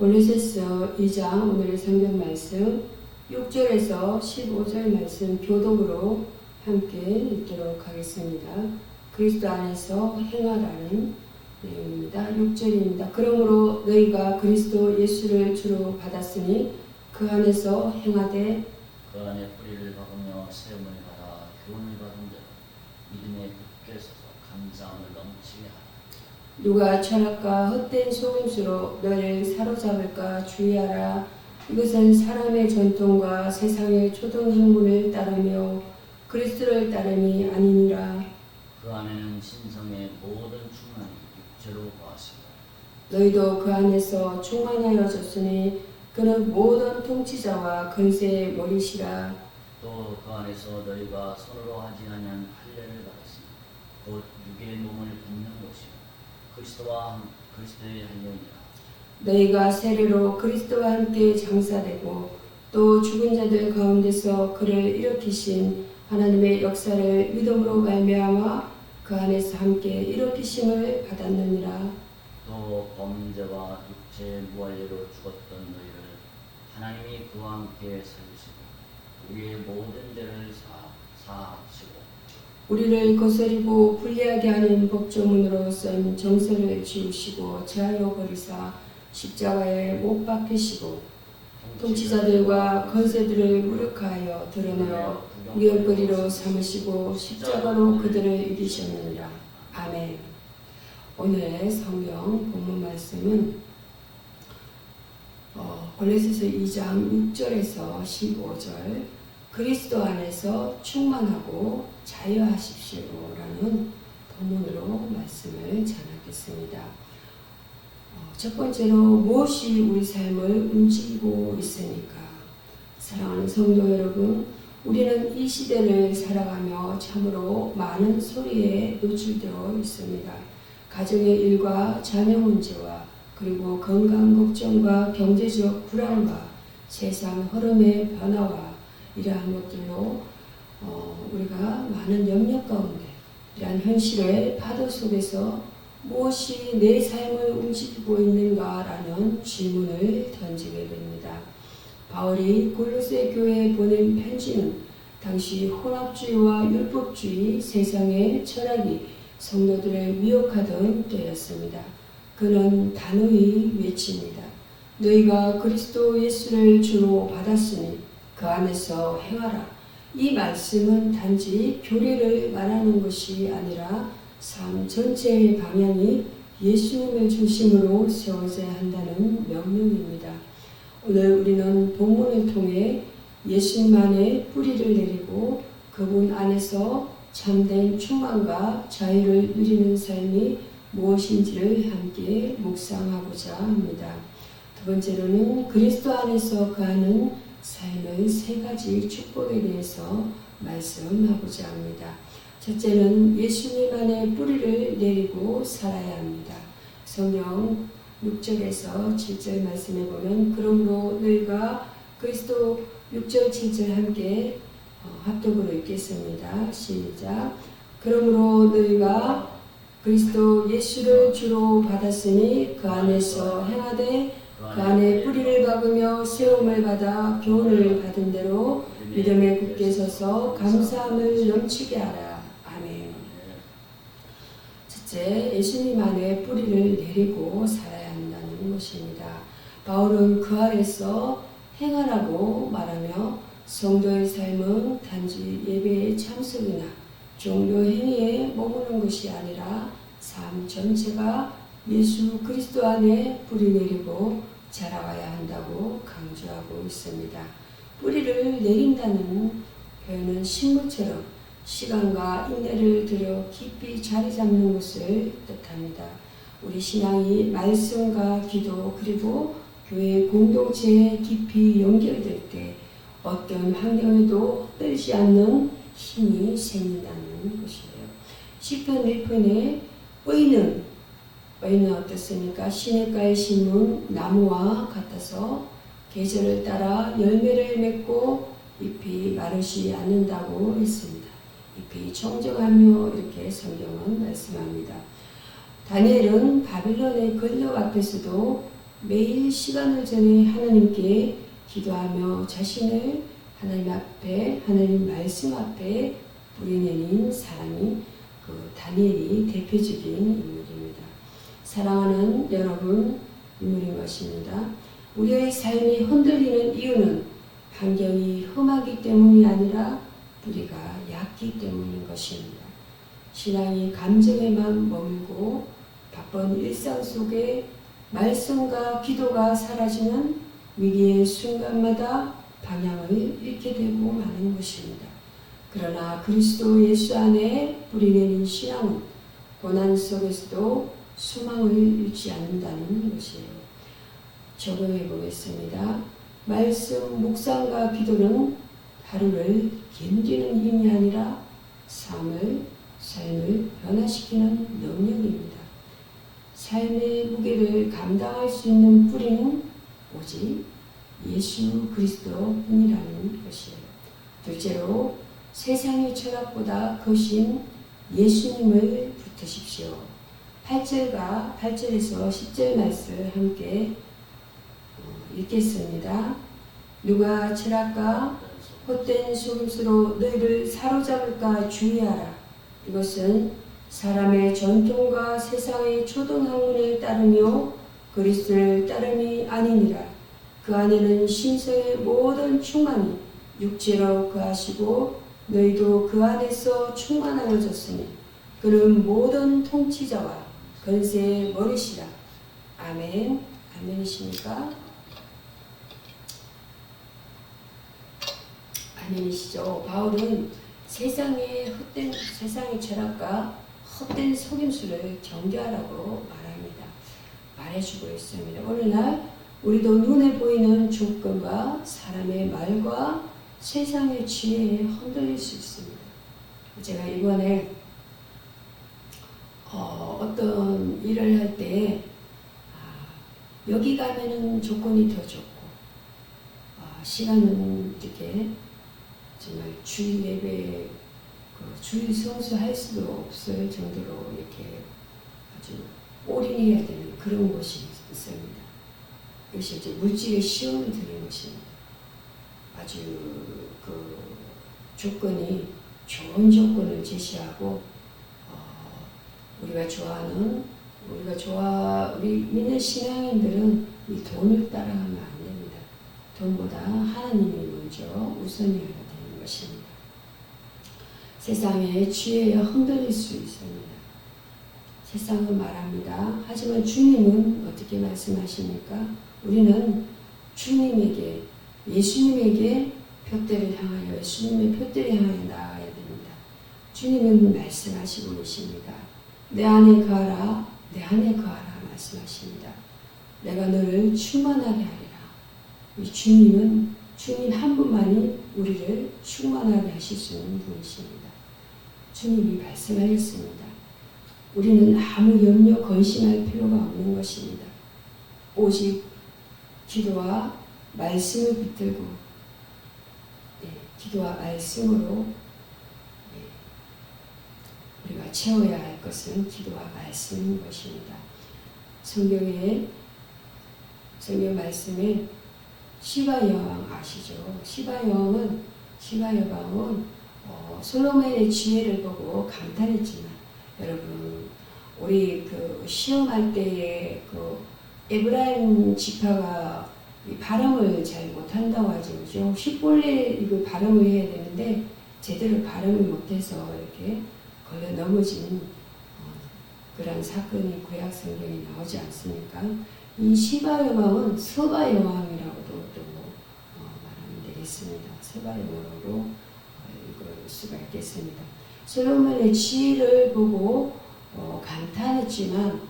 골로새서 2장 오늘의 성경 말씀 6절에서 15절 말씀 교독으로 함께 읽도록 하겠습니다. 그리스도 안에서 행하라는 내용입니다. 6절입니다. 그러므로 너희가 그리스도 예수를 주로 받았으니 그 안에서 행하되 그 안에 뿌리를 박으며 세움을 받아 교훈을 받은 대로 믿음에 굳게 서서 감사함을 넘치게 하라. 누가 철학과 헛된 속임수로 너를 사로잡을까 주의하라. 이것은 사람의 전통과 세상의 초등 학문을 따르며 그리스도를 따름이 아니니라. 그 안에는 신성의 모든 충만이 육체로 거하시고 너희도 그 안에서 충만하여졌으니 그는 모든 통치자와 근세의 머리시라. 또 그 안에서 너희가 손으로 하지 아니한 할례를 받았으니 곧 육의 몸을 벗는 것이요 그리스도와 함- 그리스도의 할례니라. 너희가 세례로 그리스도와 함께 장사되고 또 죽은 자들 가운데서 그를 일으키신 하나님의 역사를 믿음으로 말미암아 그 안에서 함께 일으키심을 받았느니라. 또 범죄와 육체의 무할례로 죽었던 너희를 하나님이 그와 함께 살리시고 우리의 모든 죄를 사, 사하시고 우리를 거스리고 불리하게 하는 법조문으로 쓴 정서를 지우시고 제하여 버리사 십자가에 못 박히시고 통치자들과 건세들을 무력하여 드러내어 구경거리로 삼으시고 십자가로 그들을 이기셨느니라. 아멘. 오늘의 성경 본문 말씀은 어, 골로새서 2장 6절에서 15절 그리스도 안에서 충만하고 자유하십시오라는 본문으로 말씀을 전하겠습니다. 어, 첫 번째로 무엇이 우리 삶을 움직이고 있습니까? 사랑하는 성도 여러분, 우리는 이 시대를 살아가며 참으로 많은 소리에 노출되어 있습니다. 가정의 일과 자녀 문제와 그리고 건강 걱정과 경제적 불안과 세상 흐름의 변화와 이러한 것들로 어, 우리가 많은 염려 가운데 이러한 현실의 파도 속에서 무엇이 내 삶을 움직이고 있는가라는 질문을 던지게 됩니다. 바울이 골로새 교회에 보낸 편지는 당시 혼합주의와 율법주의 세상의 철학이 성도들을 미혹하던 때였습니다. 그는 단호히 외칩니다. 너희가 그리스도 예수를 주로 받았으니 그 안에서 행하라. 이 말씀은 단지 교리를 말하는 것이 아니라 삶 전체의 방향이 예수님을 중심으로 세워져야 한다는 명령입니다. 오늘 우리는 본문을 통해 예수님만의 뿌리를 내리고 그분 안에서 참된 충만과 자유를 누리는 삶이 무엇인지를 함께 묵상하고자 합니다. 두 번째로는 그리스도 안에서 가는 삶의 세 가지 축복에 대해서 말씀하고자 합니다. 첫째는 예수님 안에 뿌리를 내리고 살아야 합니다. 성경 6절에서 7절 말씀해 보면 그러므로 너희가 그리스도 6절 7절 함께 어, 합독으로 읽겠습니다. 시작. 그러므로 너희가 그리스도 예수를 주로 받았으니 그 안에서 행하되 그 안에 뿌리를 박으며 세움을 받아 교훈을 받은 대로 믿음에 굳게 서서 감사함을 넘치게 하라. 아멘. 첫째, 예수님 안에 뿌리를 내리고 살아야 한다는 것입니다. 바울은 그 아래서 행하라고 말하며 성도의 삶은 단지 예배의 참석이나 종교 행위에 머무는 것이 아니라 삶 전체가 예수 그리스도 안에 뿌리 내리고 자라와야 한다고 강조하고 있습니다. 뿌리를 내린다는 표현은 식물처럼 시간과 인내를 들여 깊이 자리 잡는 것을 뜻합니다. 우리 신앙이 말씀과 기도 그리고 교회 공동체에 깊이 연결될 때 어떤 환경에도 헛들지 않는 힘이 생긴다는 것이에요. 시편 1편에 의는 의는 어떻습니까? 시냇가에 심은 나무와 같아서 계절을 따라 열매를 맺고 잎이 마르지 않는다고 했습니다. 잎이 청정하며 이렇게 성경은 말씀합니다. 다니엘은 바빌론의 권력 앞에서도 매일 시간을 전해 하나님께 기도하며 자신을 하나님 앞에 하나님 말씀 앞에 뿌리내린 사람이 그 다니엘이 대표적인 인물입니다. 사랑하는 여러분 인물인 것입니다. 우리의 삶이 흔들리는 이유는 환경이 험하기 때문이 아니라 우리가 얕기 때문인 것입니다. 신앙이 감정에만 머물고 바쁜 일상 속에 말씀과 기도가 사라지는 위기의 순간마다 방향을 잃게 되고 마는 것입니다. 그러나 그리스도 예수 안에 뿌리내린 신앙은 고난 속에서도 소망을 잃지 않는다는 것이에요. 적용해 보겠습니다. 말씀, 묵상과 기도는 하루를 견디는 힘이 아니라 삶을, 삶을 변화시키는 능력입니다. 삶의 무게를 감당할 수 있는 뿌리는 오직 예수 그리스도 뿐이라는 것이에요. 둘째로 세상의 철학보다 거신 예수님을 붙으십시오. 8절과 8절에서 10절 말씀 함께 어, 읽겠습니다. 누가 철학과 헛된 속임수로 너희를 사로잡을까 주의하라. 이것은 사람의 전통과 세상의 초등학문을 따르며 그리스도를 따름이 아니니라. 그 안에는 신성의 모든 충만이 육체로 거하시고 너희도 그 안에서 충만하여졌으니 그는 모든 통치자와 건세의 머리시라. 아멘. 아멘이십니까? 아멘이시죠. 바울은 세상의 헛된 세상의 철학과 헛된 속임수를 경계하라고 말합니다. 말해주고 있습니다. 오늘날 우리도 눈에 보이는 조건과 사람의 말과 세상의 지혜에 흔들릴 수 있습니다. 제가 이번에 어, 어떤 일을 할때 아, 여기 가면은 조건이 더 좋고 아, 시간은 이렇게 정말 주일 예배 그 주일 성수할 수도 없을 정도로 이렇게 아주 올인해야 되는 그런 것이 있습니다. 이것이 이제 물질의 시험을 드리는 것입니다. 아주 그 조건이 좋은 조건을 제시하고 어, 우리가 좋아하는 우리가 좋아 우리 믿는 신앙인들은 이 돈을 따라가면 안 됩니다. 돈보다 하나님이 먼저 우선이어야 되는 것입니다. 세상의 지혜에 흔들릴 수 있습니다. 세상은 말합니다. 하지만 주님은 어떻게 말씀하십니까? 우리는 주님에게 예수님에게 표대를 향하여 예수님의 표대를 향하여 나아가야 됩니다. 주님은 말씀하시고 계십니다. 내 안에 거하라, 내 안에 거하라 말씀하십니다. 내가 너를 충만하게 하리라. 이 주님은 주님 한 분만이 우리를 충만하게 하실 수 있는 분이십니다. 주님이 말씀하셨습니다. 우리는 아무 염려 건심할 필요가 없는 것입니다. 오직 기도와 말씀을 붙들고 네, 기도와 말씀으로 네, 우리가 채워야 할 것은 기도와 말씀인 것입니다. 성경에 성경 말씀에 시바 여왕 아시죠? 시바 여왕은 시바 여왕은 어, 솔로몬의 지혜를 보고 감탄했지만 여러분 우리 그 시험할 때에 그 에브라임 지파가 이 발음을 잘 못한다고 하죠. 그죠? 십볼레 이거 발음을 해야 되는데 제대로 발음을 못해서 이렇게 걸려 넘어진 어, 그런 사건이 구약 성경에 나오지 않습니까? 이 시바 여왕은 서바 여왕이라고도 또 어, 말하면 되겠습니다. 서바 여왕으로 어, 읽을 수가 있겠습니다. 솔로몬의 지혜를 보고 어, 감탄했지만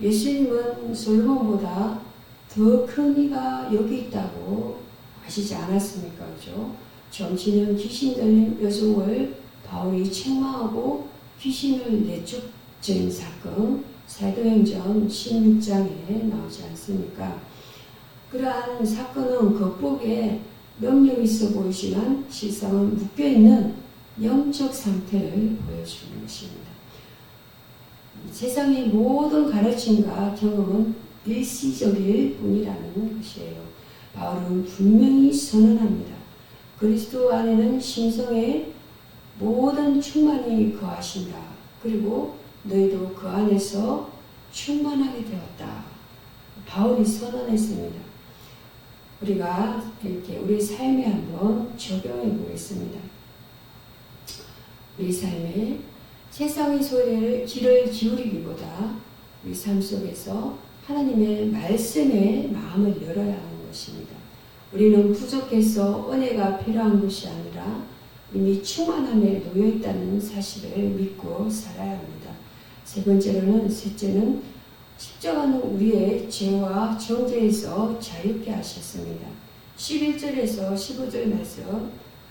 예수님은 솔로몬보다 더 큰 이가 여기 있다고 아시지 않았습니까? 그죠? 정치는 귀신 들린 여성을 바울이 책망하고 귀신을 내쫓은 사건 사도행전 16장에 나오지 않습니까? 그러한 사건은 겉보기에 능력 있어 보이지만 실상은 묶여있는 영적 상태를 보여주는 것입니다. 세상의 모든 가르침과 경험은 일시적일 뿐이라는 것이에요. 바울은 분명히 선언합니다. 그리스도 안에는 심성의 모든 충만이 거하신다. 그리고 너희도 그 안에서 충만하게 되었다. 바울이 선언했습니다. 우리가 이렇게 우리 삶에 한번 적용해 보겠습니다. 우리 삶에 세상의 소리를 귀를 기울이기보다 우리 삶 속에서 하나님의 말씀에 마음을 열어야 하는 것입니다. 우리는 부족해서 은혜가 필요한 것이 아니라 이미 충만함에 놓여 있다는 사실을 믿고 살아야 합니다. 세 번째로는 셋째는 십자가는 우리의 죄와 정죄에서 자유케 하셨습니다. 11절에서 15절 말씀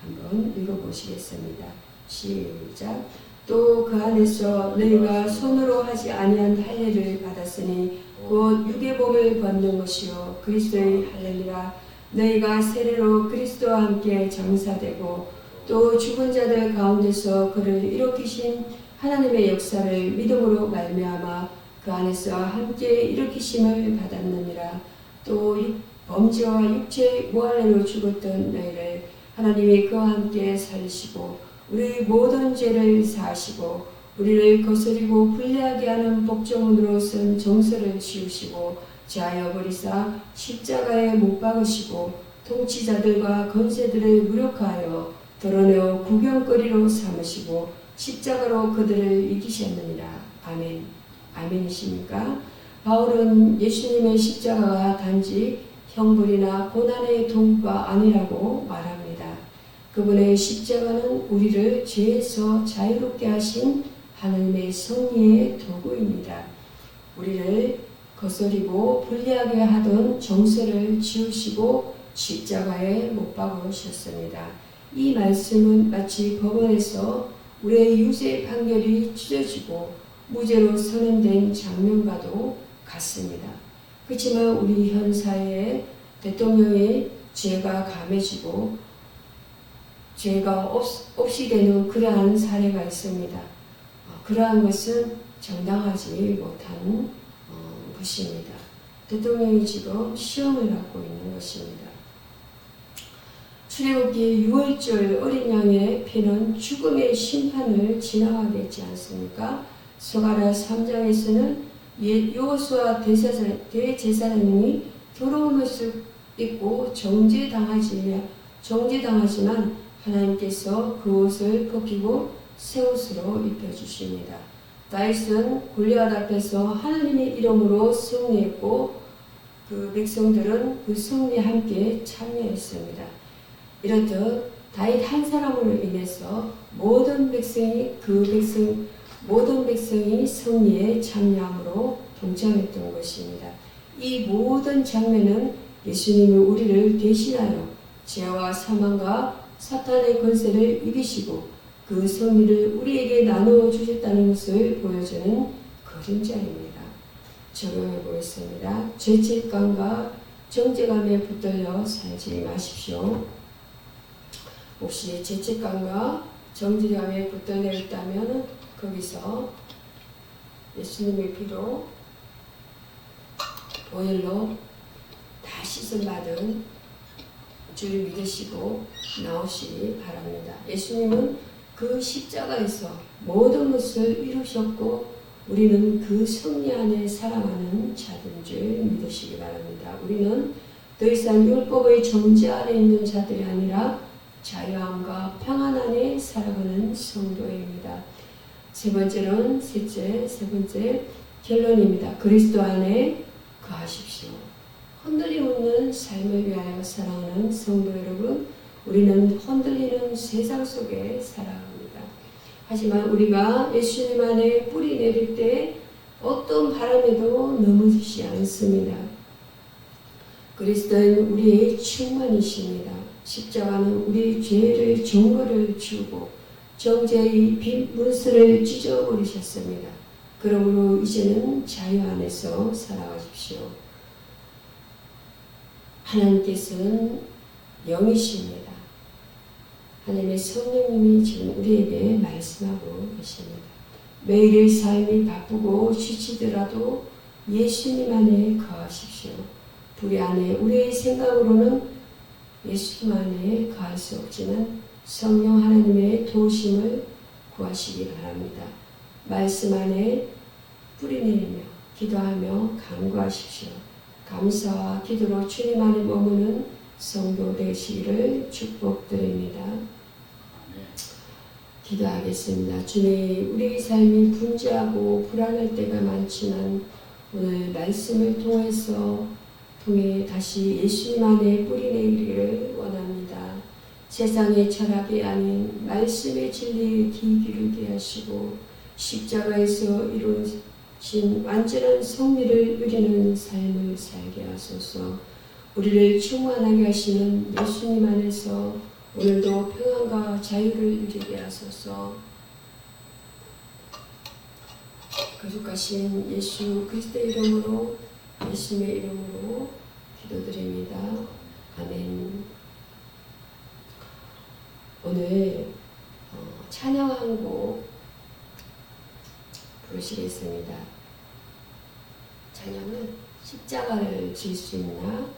한번 읽어보시겠습니다. 시작. 또 그 안에서 너희가 손으로 하지 아니한 할례를 받았으니 곧 육의 몸을 벗는 것이요 그리스도의 할례니라 너희가 세례로 그리스도와 함께 장사되고 또 죽은 자들 가운데서 그를 일으키신 하나님의 역사를 믿음으로 말미암아 그 안에서 함께 일으키심을 받았느니라. 또 육- 범죄와 육체의 무할례로 죽었던 너희를 하나님이 그와 함께 살리시고 우리 모든 죄를 사하시고 우리를 거스리고 불리하게 하는 복종으로 쓴 정서를 지우시고 자여 버리사 십자가에 못 박으시고 통치자들과 건세들을 무력하여 드러내어 구경거리로 삼으시고 십자가로 그들을 이기셨느니라. 아멘. 아멘이십니까? 바울은 예수님의 십자가가 단지 형벌이나 고난의 도구가 아니라고 말합니다. 그분의 십자가는 우리를 죄에서 자유롭게 하신 하나님의 섭리의 도구입니다. 우리를 거스리고 불리하게 하던 정세를 지우시고 십자가에 못 박으셨습니다. 이 말씀은 마치 법원에서 우리의 유죄 판결이 찢어지고 무죄로 선언된 장면과도 같습니다. 그렇지만 우리 현 사회에 대통령의 죄가 감해지고 죄가 없, 없이 되는 그러한 사례가 있습니다. 어, 그러한 것은 정당하지 못한 어, 것입니다. 대통령이 지금 시험을 받고 있는 것입니다. 출애굽기 6월절 어린 양의 피는 죽음의 심판을 지나가게 했지 않습니까? 소가라 3장에서는 요호수아 대제사장이 더러운 옷을 입고 정죄당하지 정죄당하지만 하나님께서 그 옷을 벗기고 새 옷으로 입혀주십니다. 다윗은 골리앗 앞에서 하나님의 이름으로 승리했고 그 백성들은 그 승리에 함께 참여했습니다. 이렇듯 다윗 한 사람으로 인해서 모든 백성이 그 백성 모든 백성이 승리에 참여함으로 동참했던 것입니다. 이 모든 장면은 예수님이 우리를 대신하여 죄와 사망과 사탄의 권세를 이기시고 그 승리를 우리에게 나누어 주셨다는 것을 보여주는 그림자입니다. 적용해 보겠습니다. 죄책감과 정죄감에 붙들려 살지 마십시오. 혹시 죄책감과 정죄감에 붙들려 있다면 거기서 예수님의 피로 보혈로 다 씻음 받은 주를 믿으시고 나오시기 바랍니다. 예수님은 그 십자가에서 모든 것을 이루셨고 우리는 그 승리 안에 살아가는 자들인 줄 믿으시기 바랍니다. 우리는 더 이상 율법의 정죄 아래 있는 자들이 아니라 자유함과 평안 안에 살아가는 성도입니다. 세 번째는 셋째, 세 번째 결론입니다. 그리스도 안에 거하십시오. 흔들림 없는 삶을 위하여 살아가는 성도 여러분, 우리는 흔들리는 세상 속에 살아갑니다. 하지만 우리가 예수님 안에 뿌리 내릴 때 어떤 바람에도 넘어지지 않습니다. 그리스도는 우리의 충만이십니다. 십자가는 우리 죄를 증거를 주고 정죄의 빈 문스를 찢어버리셨습니다. 그러므로 이제는 자유 안에서 살아가십시오. 하나님께서는 영이십니다. 하나님의 성령님이 지금 우리에게 말씀하고 계십니다. 매일의 삶이 바쁘고 지치더라도 예수님 안에 거하십시오. 우리 안에 우리의 생각으로는 예수님 안에 거할 수 없지만 성령 하나님의 도우심을 구하시기 바랍니다. 말씀 안에 뿌리 내리며 기도하며 간구하십시오. 감사와 기도로 주님 안에 머무는 성도 되시기를 축복드립니다. 기도하겠습니다. 주님, 우리 삶이 분주하고 불안할 때가 많지만 오늘 말씀을 통해서 통해 다시 예수님 안에 뿌리 내리기를 원합니다. 세상의 철학이 아닌 말씀의 진리에 귀 기울게 하시고 십자가에서 이루어진 완전한 성리를 누리는 삶을 살게 하소서. 우리를 충만하게 하시는 예수님 안에서 오늘도 평안과 자유를 누리게 하소서. 거룩하신 예수 그리스도의 이름으로 예수님의 이름으로 기도드립니다. 아멘. 오늘 어, 찬양 한 곡 부르시겠습니다. 찬양은 십자가를 질 수 있나?